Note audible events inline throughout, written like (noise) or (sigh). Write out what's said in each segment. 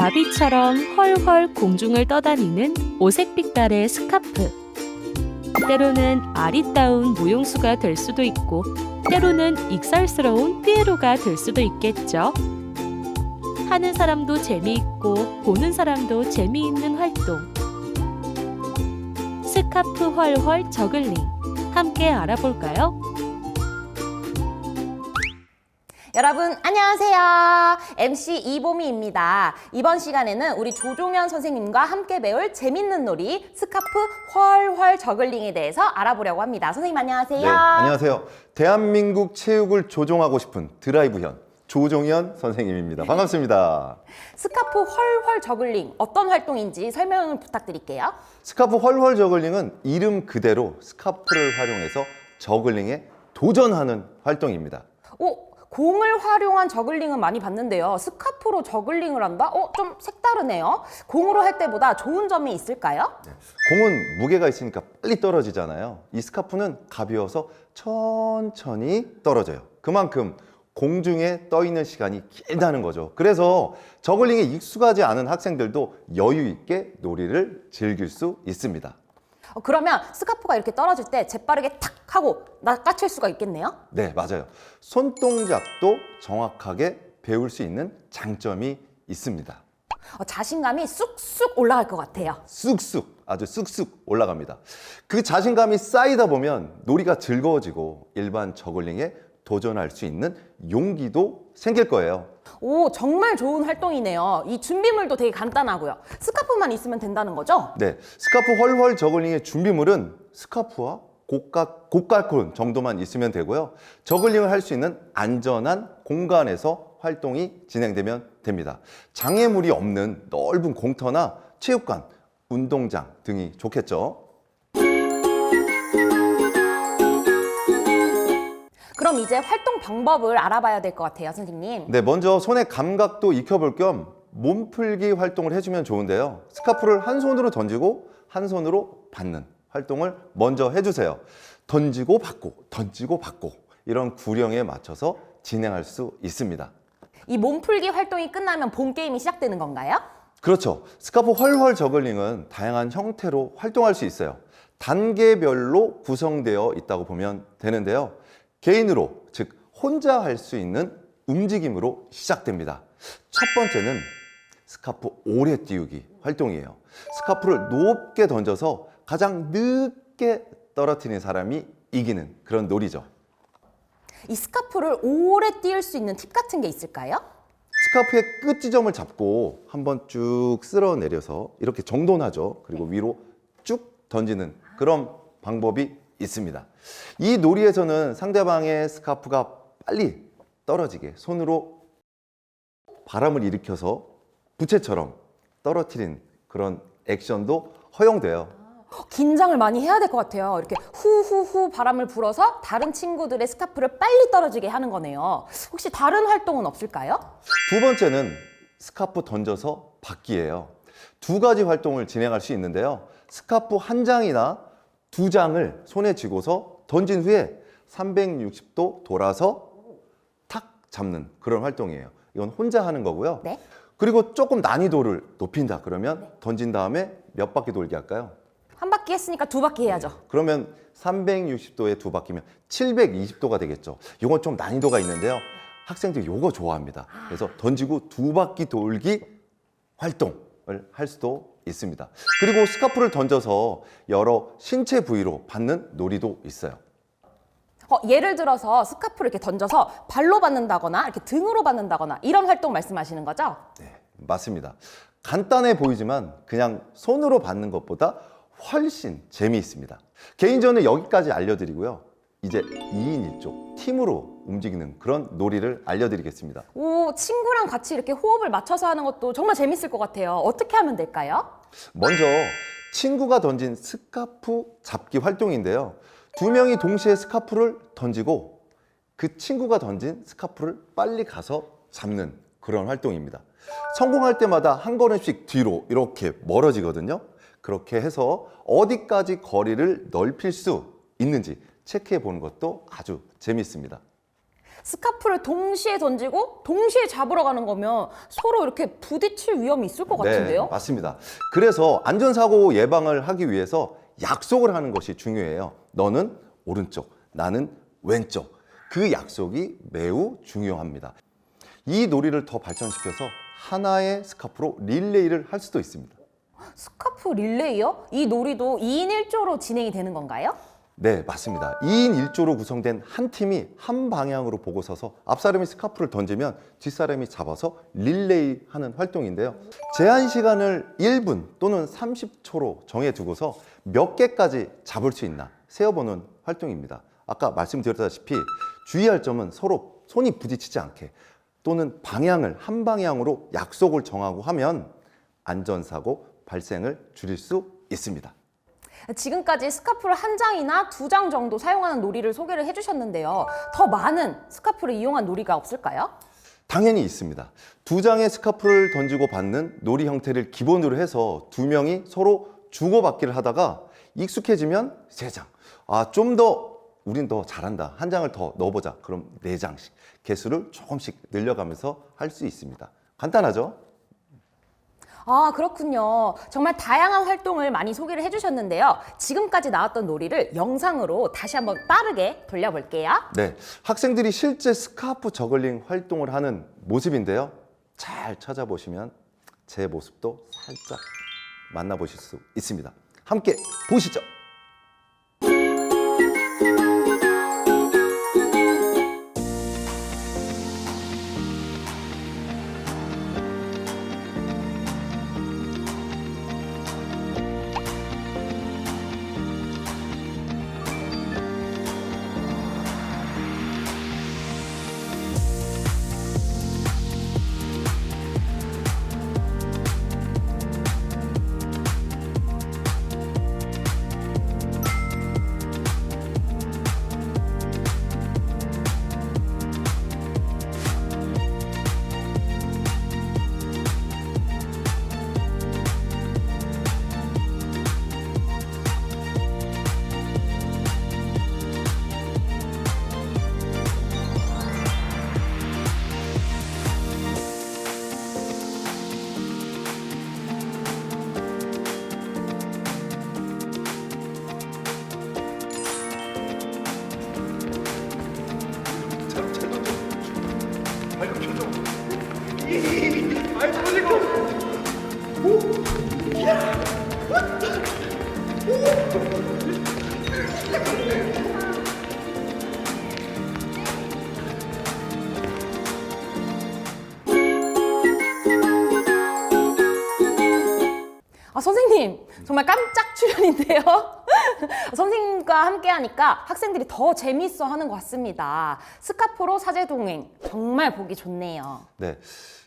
나비처럼 헐헐 공중을 떠다니는 오색빛깔의 스카프. 때로는 아리따운 무용수가 될 수도 있고, 때로는 익살스러운 삐에로가 될 수도 있겠죠. 하는 사람도 재미있고, 보는 사람도 재미있는 활동. 스카프 헐헐 저글링. 함께 알아볼까요? 여러분 안녕하세요. MC 이보미입니다. 이번 시간에는 우리 조종현 선생님과 함께 배울 재밌는 놀이 스카프 헐헐 저글링에 대해서 알아보려고 합니다. 선생님 안녕하세요. 네, 안녕하세요. 대한민국 체육을 조종하고 싶은 드라이브현 조종현 선생님입니다. 반갑습니다. (laughs) 스카프 헐헐 저글링 어떤 활동인지 설명을 부탁드릴게요. 스카프 헐헐 저글링은 이름 그대로 스카프를 활용해서 저글링에 도전하는 활동입니다. 오, 공을 활용한 저글링은 많이 봤는데요. 스카프로 저글링을 한다? 어, 좀 색다르네요. 공으로 할 때보다 좋은 점이 있을까요? 공은 무게가 있으니까 빨리 떨어지잖아요. 이 스카프는 가벼워서 천천히 떨어져요. 그만큼 공중에 떠 있는 시간이 길다는 거죠. 그래서 저글링에 익숙하지 않은 학생들도 여유 있게 놀이를 즐길 수 있습니다. 어, 그러면 스카프가 이렇게 떨어질 때 재빠르게 탁 하고 낚아챌 수가 있겠네요. 네, 맞아요. 손동작도 정확하게 배울 수 있는 장점이 있습니다. 어, 자신감이 쑥쑥 올라갈 것 같아요. 쑥쑥, 아주 쑥쑥 올라갑니다. 그 자신감이 쌓이다 보면 놀이가 즐거워지고 일반 저글링에 도전할 수 있는 용기도 생길 거예요. 오, 정말 좋은 활동이네요. 이 준비물도 되게 간단하고요. 스카프만 있으면 된다는 거죠? 네, 스카프 헐헐 저글링의 준비물은 스카프와 고가, 고깔콘 정도만 있으면 되고요. 저글링을 할 수 있는 안전한 공간에서 활동이 진행되면 됩니다. 장애물이 없는 넓은 공터나 체육관, 운동장 등이 좋겠죠. 그럼 이제 활동 방법을 알아봐야 될 것 같아요, 선생님. 네, 먼저 손의 감각도 익혀볼 겸 몸풀기 활동을 해주면 좋은데요. 스카프를 한 손으로 던지고 한 손으로 받는 활동을 먼저 해주세요. 던지고 받고, 던지고 받고 이런 구령에 맞춰서 진행할 수 있습니다. 이 몸풀기 활동이 끝나면 본 게임이 시작되는 건가요? 그렇죠. 스카프 헐헐 저글링은 다양한 형태로 활동할 수 있어요. 단계별로 구성되어 있다고 보면 되는데요. 개인으로, 즉, 혼자 할 수 있는 움직임으로 시작됩니다. 첫 번째는 스카프 오래 띄우기 활동이에요. 스카프를 높게 던져서 가장 늦게 떨어뜨리는 사람이 이기는 그런 놀이죠. 이 스카프를 오래 띄울 수 있는 팁 같은 게 있을까요? 스카프의 끝 지점을 잡고 한번 쭉 쓸어 내려서 이렇게 정돈하죠. 그리고 위로 쭉 던지는 그런 방법이 있습니다. 이 놀이에서는 상대방의 스카프가 빨리 떨어지게 손으로 바람을 일으켜서 부채처럼 떨어뜨린 그런 액션도 허용돼요. 긴장을 많이 해야 될 것 같아요. 이렇게 후후후 바람을 불어서 다른 친구들의 스카프를 빨리 떨어지게 하는 거네요. 혹시 다른 활동은 없을까요? 두 번째는 스카프 던져서 받기예요. 두 가지 활동을 진행할 수 있는데요. 스카프 한 장이나 두 장을 손에 쥐고서 던진 후에 360도 돌아서 탁 잡는 그런 활동이에요. 이건 혼자 하는 거고요. 네. 그리고 조금 난이도를 높인다 그러면 던진 다음에 몇 바퀴 돌기 할까요? 한 바퀴 했으니까 두 바퀴 해야죠. 그러면 360도에 두 바퀴면 720도가 되겠죠. 이건 좀 난이도가 있는데요. 학생들이 이거 좋아합니다. 그래서 던지고 두 바퀴 돌기 활동 을 할 수도 있습니다. 그리고 스카프를 던져서 여러 신체 부위로 받는 놀이도 있어요. 어, 예를 들어서 스카프를 이렇게 던져서 발로 받는다거나 이렇게 등으로 받는다거나 이런 활동 말씀하시는 거죠? 네, 맞습니다. 간단해 보이지만 그냥 손으로 받는 것보다 훨씬 재미있습니다. 개인전은 여기까지 알려드리고요. 이제 2인 1조 팀으로 움직이는 그런 놀이를 알려드리겠습니다. 오, 친구랑 같이 이렇게 호흡을 맞춰서 하는 것도 정말 재밌을 것 같아요. 어떻게 하면 될까요? 먼저 친구가 던진 스카프 잡기 활동인데요. 두 명이 동시에 스카프를 던지고 그 친구가 던진 스카프를 빨리 가서 잡는 그런 활동입니다. 성공할 때마다 한 걸음씩 뒤로 이렇게 멀어지거든요. 그렇게 해서 어디까지 거리를 넓힐 수 있는지 체크해 보는 것도 아주 재밌습니다. 스카프를 동시에 던지고 동시에 잡으러 가는 거면 서로 이렇게 부딪힐 위험이 있을 것 같은데요? 네, 맞습니다. 그래서 안전사고 예방을 하기 위해서 약속을 하는 것이 중요해요. 너는 오른쪽, 나는 왼쪽. 그 약속이 매우 중요합니다. 이 놀이를 더 발전시켜서 하나의 스카프로 릴레이를 할 수도 있습니다. 스카프 릴레이요? 이 놀이도 2인 1조로 진행이 되는 건가요? 네, 맞습니다. 2인 1조로 구성된 한 팀이 한 방향으로 보고 서서 앞사람이 스카프를 던지면 뒷사람이 잡아서 릴레이 하는 활동인데요. 제한 시간을 1분 또는 30초로 정해 두고서 몇 개까지 잡을 수 있나 세어보는 활동입니다. 아까 말씀드렸다시피 주의할 점은 서로 손이 부딪히지 않게 또는 방향을 한 방향으로 약속을 정하고 하면 안전사고 발생을 줄일 수 있습니다. 지금까지 스카프를 한 장이나 두 장 정도 사용하는 놀이를 소개를 해주셨는데요. 더 많은 스카프를 이용한 놀이가 없을까요? 당연히 있습니다. 두 장의 스카프를 던지고 받는 놀이 형태를 기본으로 해서 두 명이 서로 주고받기를 하다가 익숙해지면 세 장. 아, 좀 더 우린 더 잘한다. 한 장을 더 넣어보자. 그럼 네 장씩. 개수를 조금씩 늘려가면서 할 수 있습니다. 간단하죠? 아, 그렇군요. 정말 다양한 활동을 많이 소개를 해주셨는데요. 지금까지 나왔던 놀이를 영상으로 다시 한번 빠르게 돌려볼게요. 네. 학생들이 실제 스카프 저글링 활동을 하는 모습인데요. 잘 찾아보시면 제 모습도 살짝 만나보실 수 있습니다. 함께 보시죠. 아, 선생님, 정말 깜짝 출연인데요. (laughs) 선생님과 함께 하니까 학생들이 더 재미있어 하는 것 같습니다. 스카프로 사제 동행, 정말 보기 좋네요. 네.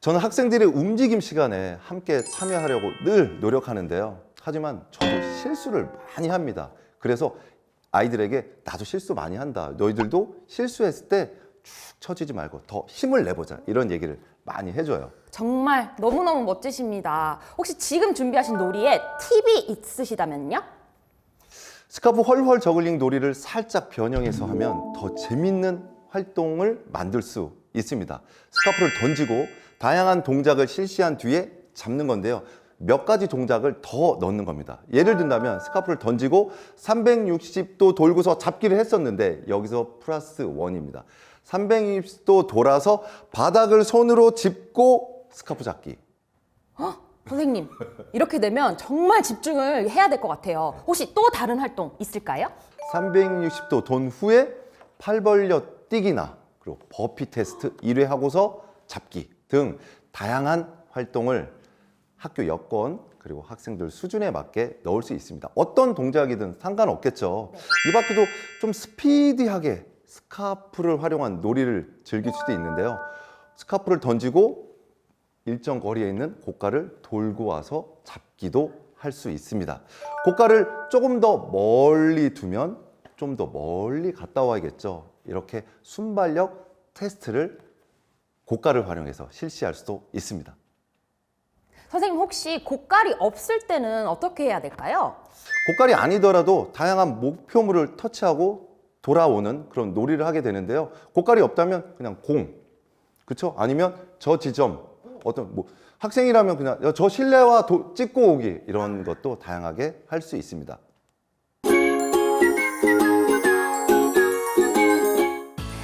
저는 학생들의 움직임 시간에 함께 참여하려고 늘 노력하는데요. 하지만 저도 실수를 많이 합니다. 그래서 아이들에게 나도 실수 많이 한다. 너희들도 실수했을 때 축 처지지 말고 더 힘을 내보자. 이런 얘기를 많이 해줘요. 정말 너무너무 멋지십니다. 혹시 지금 준비하신 놀이에 팁이 있으시다면요? 스카프 헐헐 저글링 놀이를 살짝 변형해서 하면 더 재밌는 활동을 만들 수 있습니다. 스카프를 던지고 다양한 동작을 실시한 뒤에 잡는 건데요. 몇 가지 동작을 더 넣는 겁니다. 예를 든다면 스카프를 던지고 360도 돌고서 잡기를 했었는데 여기서 플러스 원입니다. 360도 돌아서 바닥을 손으로 짚고 스카프 잡기. 선생님, 이렇게 되면 정말 집중을 해야 될 것 같아요. 혹시 또 다른 활동 있을까요? 360도 돈 후에 팔 벌려 뛰기나 그리고 버피 테스트 1회 하고서 잡기 등 다양한 활동을 학교 여건 그리고 학생들 수준에 맞게 넣을 수 있습니다. 어떤 동작이든 상관없겠죠. 이 밖에도 좀 스피디하게 스카프를 활용한 놀이를 즐길 수도 있는데요. 스카프를 던지고 일정 거리에 있는 고가를 돌고 와서 잡기도 할 수 있습니다. 고가를 조금 더 멀리 두면 좀 더 멀리 갔다 와야겠죠. 이렇게 순발력 테스트를 고가를 활용해서 실시할 수도 있습니다. 선생님, 혹시 곡깔이 없을 때는 어떻게 해야 될까요? 고깔이 아니더라도 다양한 목표물을 터치하고 돌아오는 그런 놀이를 하게 되는데요. 고깔이 없다면 그냥 공, 그렇죠? 아니면 저 지점, 어떤 뭐 학생이라면 그냥 저 실내와 도- 찍고 오기 이런 것도 다양하게 할 수 있습니다.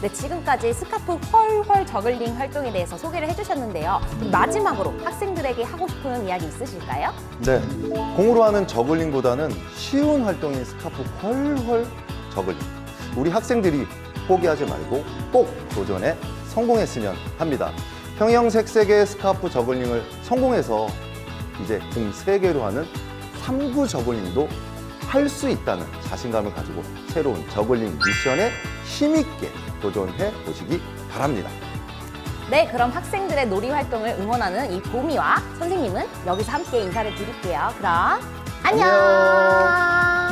네, 지금까지 스카프 헐헐 저글링 활동에 대해서 소개를 해주셨는데요. 마지막으로 학생들에게 하고 싶은 이야기 있으실까요? 네, 공으로 하는 저글링보다는 쉬운 활동인 스카프 헐헐 저글링. 우리 학생들이 포기하지 말고 꼭 도전에 성공했으면 합니다. 형형색색의 스카프 저글링을 성공해서 이제 공 3개로 하는 3구 저글링도 할 수 있다는 자신감을 가지고 새로운 저글링 미션에 힘있게 도전해 보시기 바랍니다. 네, 그럼 학생들의 놀이 활동을 응원하는 이 보미와 선생님은 여기서 함께 인사를 드릴게요. 그럼 안녕. 안녕.